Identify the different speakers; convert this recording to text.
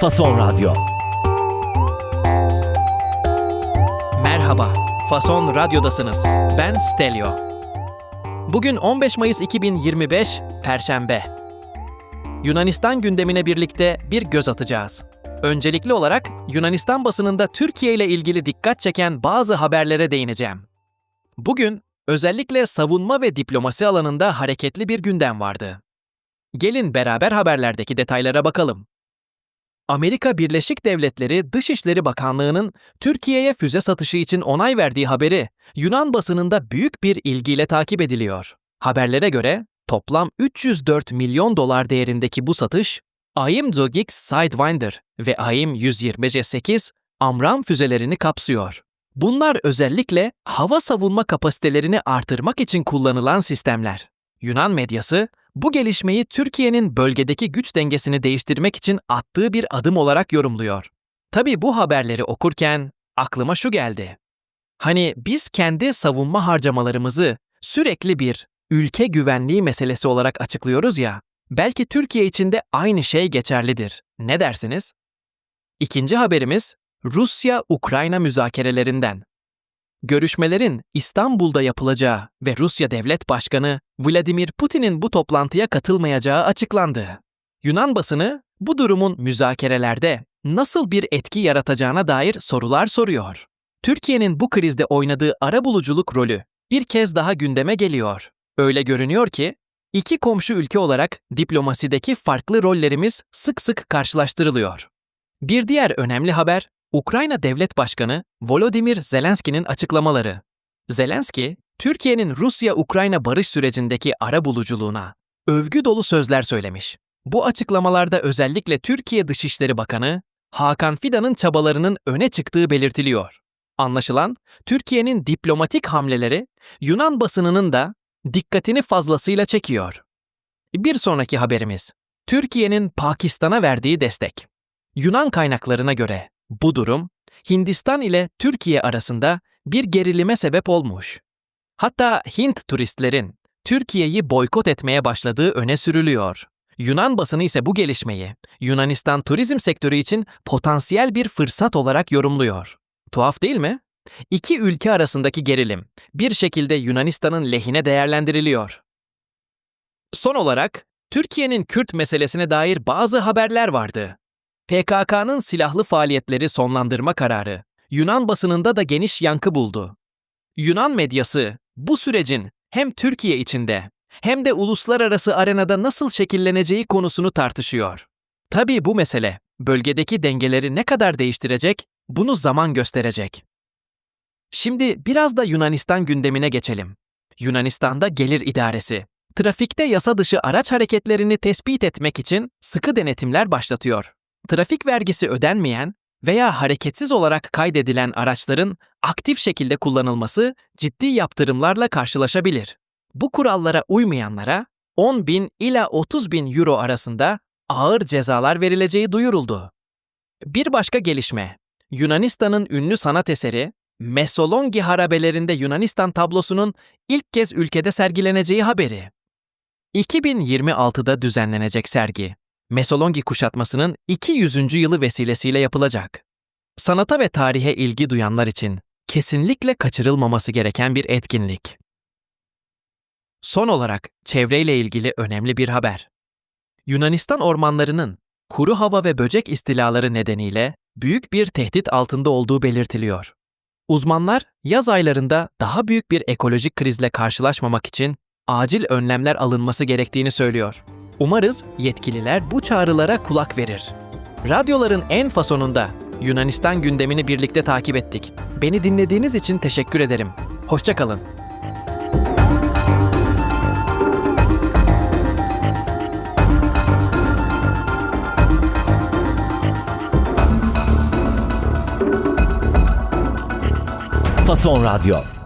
Speaker 1: Fason Radyo.
Speaker 2: Merhaba, Fason Radyo'dasınız. Ben Stelio. Bugün 15 Mayıs 2025, Perşembe. Yunanistan gündemine birlikte bir göz atacağız. Öncelikli olarak Yunanistan basınında Türkiye ile ilgili dikkat çeken bazı haberlere değineceğim. Bugün özellikle savunma ve diplomasi alanında hareketli bir gündem vardı. Gelin beraber haberlerdeki detaylara bakalım. Amerika Birleşik Devletleri Dışişleri Bakanlığı'nın Türkiye'ye füze satışı için onay verdiği haberi Yunan basınında büyük bir ilgiyle takip ediliyor. Haberlere göre toplam 304 milyon dolar değerindeki bu satış, AIM Zogix Sidewinder ve AIM 120C8 Amram füzelerini kapsıyor. Bunlar özellikle hava savunma kapasitelerini artırmak için kullanılan sistemler. Yunan medyası bu gelişmeyi Türkiye'nin bölgedeki güç dengesini değiştirmek için attığı bir adım olarak yorumluyor. Tabii bu haberleri okurken aklıma şu geldi. Hani biz kendi savunma harcamalarımızı sürekli bir ülke güvenliği meselesi olarak açıklıyoruz ya, belki Türkiye için de aynı şey geçerlidir. Ne dersiniz? İkinci haberimiz Rusya-Ukrayna müzakerelerinden. Görüşmelerin İstanbul'da yapılacağı ve Rusya Devlet Başkanı Vladimir Putin'in bu toplantıya katılmayacağı açıklandı. Yunan basını bu durumun müzakerelerde nasıl bir etki yaratacağına dair sorular soruyor. Türkiye'nin bu krizde oynadığı arabuluculuk rolü bir kez daha gündeme geliyor. Öyle görünüyor ki iki komşu ülke olarak diplomasideki farklı rollerimiz sık sık karşılaştırılıyor. Bir diğer önemli haber Ukrayna Devlet Başkanı Volodymyr Zelenski'nin açıklamaları. Zelenski, Türkiye'nin Rusya-Ukrayna barış sürecindeki arabuluculuğuna övgü dolu sözler söylemiş. Bu açıklamalarda özellikle Türkiye Dışişleri Bakanı Hakan Fidan'ın çabalarının öne çıktığı belirtiliyor. Anlaşılan Türkiye'nin diplomatik hamleleri Yunan basınının da dikkatini fazlasıyla çekiyor. Bir sonraki haberimiz. Türkiye'nin Pakistan'a verdiği destek. Yunan kaynaklarına göre bu durum Hindistan ile Türkiye arasında bir gerilime sebep olmuş. Hatta Hint turistlerin Türkiye'yi boykot etmeye başladığı öne sürülüyor. Yunan basını ise bu gelişmeyi Yunanistan turizm sektörü için potansiyel bir fırsat olarak yorumluyor. Tuhaf değil mi? İki ülke arasındaki gerilim bir şekilde Yunanistan'ın lehine değerlendiriliyor. Son olarak Türkiye'nin Kürt meselesine dair bazı haberler vardı. PKK'nın silahlı faaliyetleri sonlandırma kararı Yunan basınında da geniş yankı buldu. Yunan medyası bu sürecin hem Türkiye içinde hem de uluslararası arenada nasıl şekilleneceği konusunu tartışıyor. Tabii bu mesele bölgedeki dengeleri ne kadar değiştirecek bunu zaman gösterecek. Şimdi biraz da Yunanistan gündemine geçelim. Yunanistan'da gelir idaresi, trafikte yasa dışı araç hareketlerini tespit etmek için sıkı denetimler başlatıyor. Trafik vergisi ödenmeyen veya hareketsiz olarak kaydedilen araçların aktif şekilde kullanılması ciddi yaptırımlarla karşılaşabilir. Bu kurallara uymayanlara 10 bin ila 30 bin euro arasında ağır cezalar verileceği duyuruldu. Bir başka gelişme, Yunanistan'ın ünlü sanat eseri Mesolongi harabelerinde Yunanistan tablosunun ilk kez ülkede sergileneceği haberi. 2026'da düzenlenecek sergi, Mesolongi kuşatmasının 200. yılı vesilesiyle yapılacak. Sanata ve tarihe ilgi duyanlar için kesinlikle kaçırılmaması gereken bir etkinlik. Son olarak çevreyle ilgili önemli bir haber. Yunanistan ormanlarının kuru hava ve böcek istilaları nedeniyle büyük bir tehdit altında olduğu belirtiliyor. Uzmanlar yaz aylarında daha büyük bir ekolojik krizle karşılaşmamak için acil önlemler alınması gerektiğini söylüyor. Umarız yetkililer bu çağrılara kulak verir. Radyoların en fasonunda Yunanistan gündemini birlikte takip ettik. Beni dinlediğiniz için teşekkür ederim. Hoşçakalın.
Speaker 1: Fason Radyo.